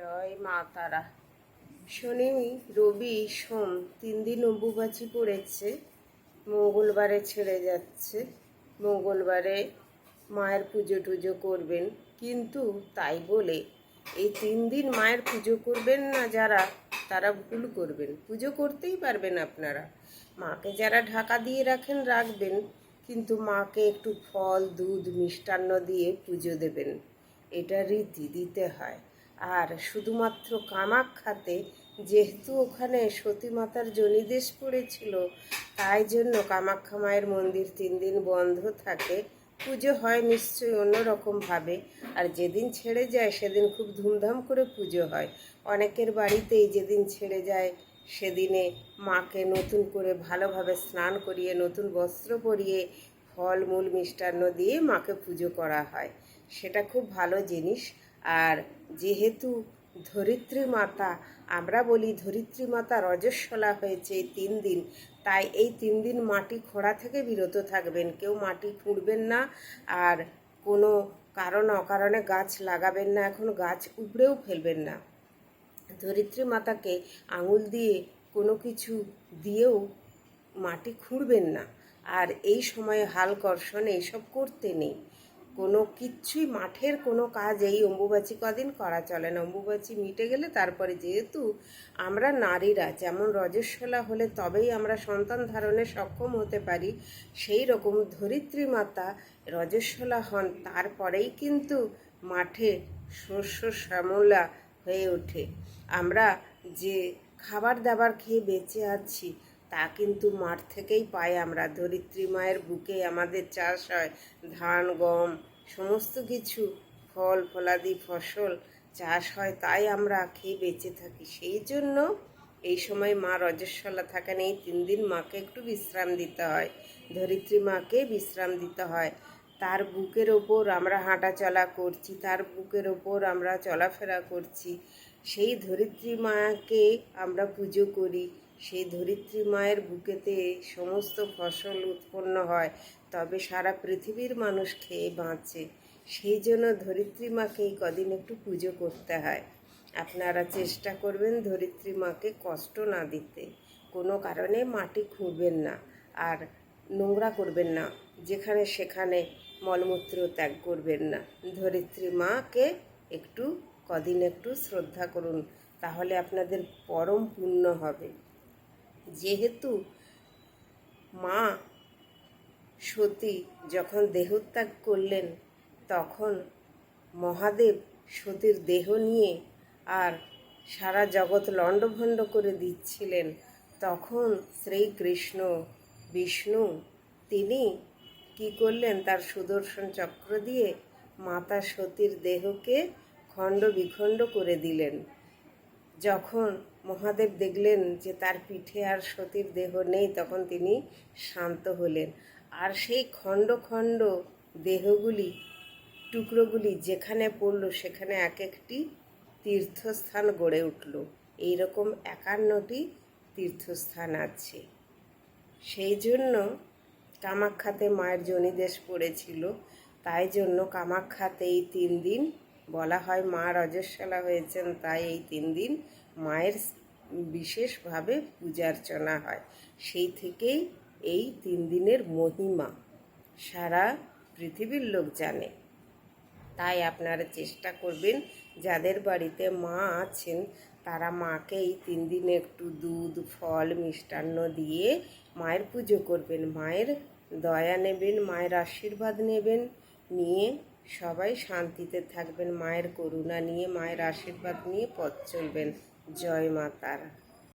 জয় মা তারা। শনি, রবি, সোম তিন দিন অম্বুবাচি পড়েছে, মঙ্গলবারে ছেড়ে যাচ্ছে, মঙ্গলবারে মায়ের পুজো টুজো করবেন। কিন্তু তাই বলে এই তিন দিন মায়ের পুজো করবেন না যারা, তারা ভুল করবেন। পুজো করতেই পারবেন আপনারা। মাকে যারা ঢাকা দিয়ে রাখেন, রাখবেন। কিন্তু মাকে একটু ফল, দুধ, মিষ্টান্ন দিয়ে পুজো দেবেন। এটা রীতি দিতে হয়। আর শুধুমাত্র কামাখ্যাতে যেহেতু ওখানে সতী মাতার জনিদেশ পড়েছিল, তাই জন্য কামাখ্যা মায়ের মন্দির তিন দিন বন্ধ থাকে। পুজো হয় নিশ্চয়ই অন্যরকমভাবে। আর যেদিন ছেড়ে যায় সেদিন খুব ধুমধাম করে পুজো হয়। অনেকের বাড়িতেই যেদিন ছেড়ে যায় সেদিনে মাকে নতুন করে ভালোভাবে স্নান করিয়ে, নতুন বস্ত্র পরিয়ে, ফল, মূল, মিষ্টান্ন দিয়ে মাকে পুজো করা হয়। সেটা খুব ভালো জিনিস। আর যেহেতু ধরিত্রী মাতা, আমরা বলি ধরিত্রী মাতা রজস্বলা হয়েছে এই তিন দিন। তাই এই তিন দিন মাটি খোঁড়া থেকে বিরত থাকবেন। কেউ মাটি খুঁড়বেন না আর কোনো কারণ অকারণে গাছ লাগাবেন না, এখন গাছ উপড়েও ফেলবেন না। ধরিত্রী মাতাকে আঙুল দিয়ে কোনো কিছু দিয়েও মাটি খুঁড়বেন না। আর এই সময়ে হাল কর্ষণ এইসব করতে নেই। কোনো কিচ্ছুই মাঠের কোনো কাজ এই অম্বুবাচী কদিন করা চলে না। অম্বুবাচী মিটে গেলে তারপরে যেহেতু আমরা নারীরা, যেমন রজস্বলা হলে তবেই আমরা সন্তান ধারণে সক্ষম হতে পারি, সেই রকম ধরিত্রী মাতা রজস্বলা হন, তারপরেই কিন্তু মাঠে শস্য শ্যামলা হয়ে ওঠে। আমরা যে খাবার দাবার খেয়ে বেঁচে আছি তা কিন্তু মাঠ থেকেই পাই আমরা। ধরিত্রী মায়ের বুকে আমাদের চাষ হয়। ধান, গম, সমস্ত কিছু, ফল, ফলাদি, ফসল চাষ হয়, তাই আমরা খেয়ে বেঁচে থাকি। সেই জন্য এই সময় মা রজস্বলা থাকেন। এই তিন দিন মাকে একটু বিশ্রাম দিতে হয়। ধরিত্রী মাকে বিশ্রাম দিতে হয়। তার বুকের ওপর আমরা হাঁটাচলা করছি, তার বুকের ওপর আমরা চলাফেরা করছি। সেই ধরিত্রী মাকে আমরা পুজো করি। সেই ধরিত্রী মায়ের বুকেতে সমস্ত ফসল উৎপন্ন হয়, তবে সারা পৃথিবীর মানুষ খেয়ে বাঁচে। সেই জন্য ধরিত্রী মাকে কদিন একটু পুজো করতে হয়। আপনারা চেষ্টা করবেন ধরিত্রী মাকে কষ্ট না দিতে। কোনো কারণে মাটি খুঁড়বেন না আর নোংরা করবেন না। যেখানে সেখানে মলমূত্র ত্যাগ করবেন না। ধরিত্রী মাকে একটু, কদিন একটু শ্রদ্ধা করুন, তাহলে আপনাদের পরম পুণ্য হবে। যেহেতু মা সতী যখন দেহত্যাগ করলেন, তখন মহাদেব সতীর দেহ নিয়ে আর সারা জগৎ লণ্ডভণ্ড করে দিচ্ছিলেন। তখন শ্রীকৃষ্ণ, বিষ্ণু তিনি কি করলেন, তার সুদর্শন চক্র দিয়ে মাতা সতীর দেহকে খণ্ড বিখণ্ড করে দিলেন। যখন মহাদেব দেখলেন যে তার পিঠে আর সতীর দেহ নেই, তখন তিনি শান্ত হলেন। আর সেই খণ্ড খণ্ড দেহগুলি, টুকরোগুলি যেখানে পড়ল, সেখানে এক একটি তীর্থস্থান গড়ে উঠল। এইরকম একান্নটি তীর্থস্থান আছে। সেই জন্য কামাখ্যাতে মায়ের জনিদেশ পড়েছিল। তাই জন্য কামাখ্যাতে এই তিন দিন বলা হয় মা রজস্বলা হয়েছেন, তাই এই তিন দিন মায়ের বিশেষভাবে পূজার্চনা হয়। সেই থেকেই এই তিন দিনের মহিমা সারা পৃথিবীর লোক জানে। তাই আপনারা চেষ্টা করবেন, যাদের বাড়িতে মা আছেন, তারা মাকে এই তিন দিন একটু দুধ, ফল, মিষ্টান্ন দিয়ে মায়ের পুজো করবেন। মায়ের দয়া নেবেন, মায়ের আশীর্বাদ নেবেন, নিয়ে সবাই শান্তিতে থাকবেন। মায়ের করুণা নিয়ে মায়ের আশীর্বাদ নিয়ে পথ চলবেন। জয় মা তারা।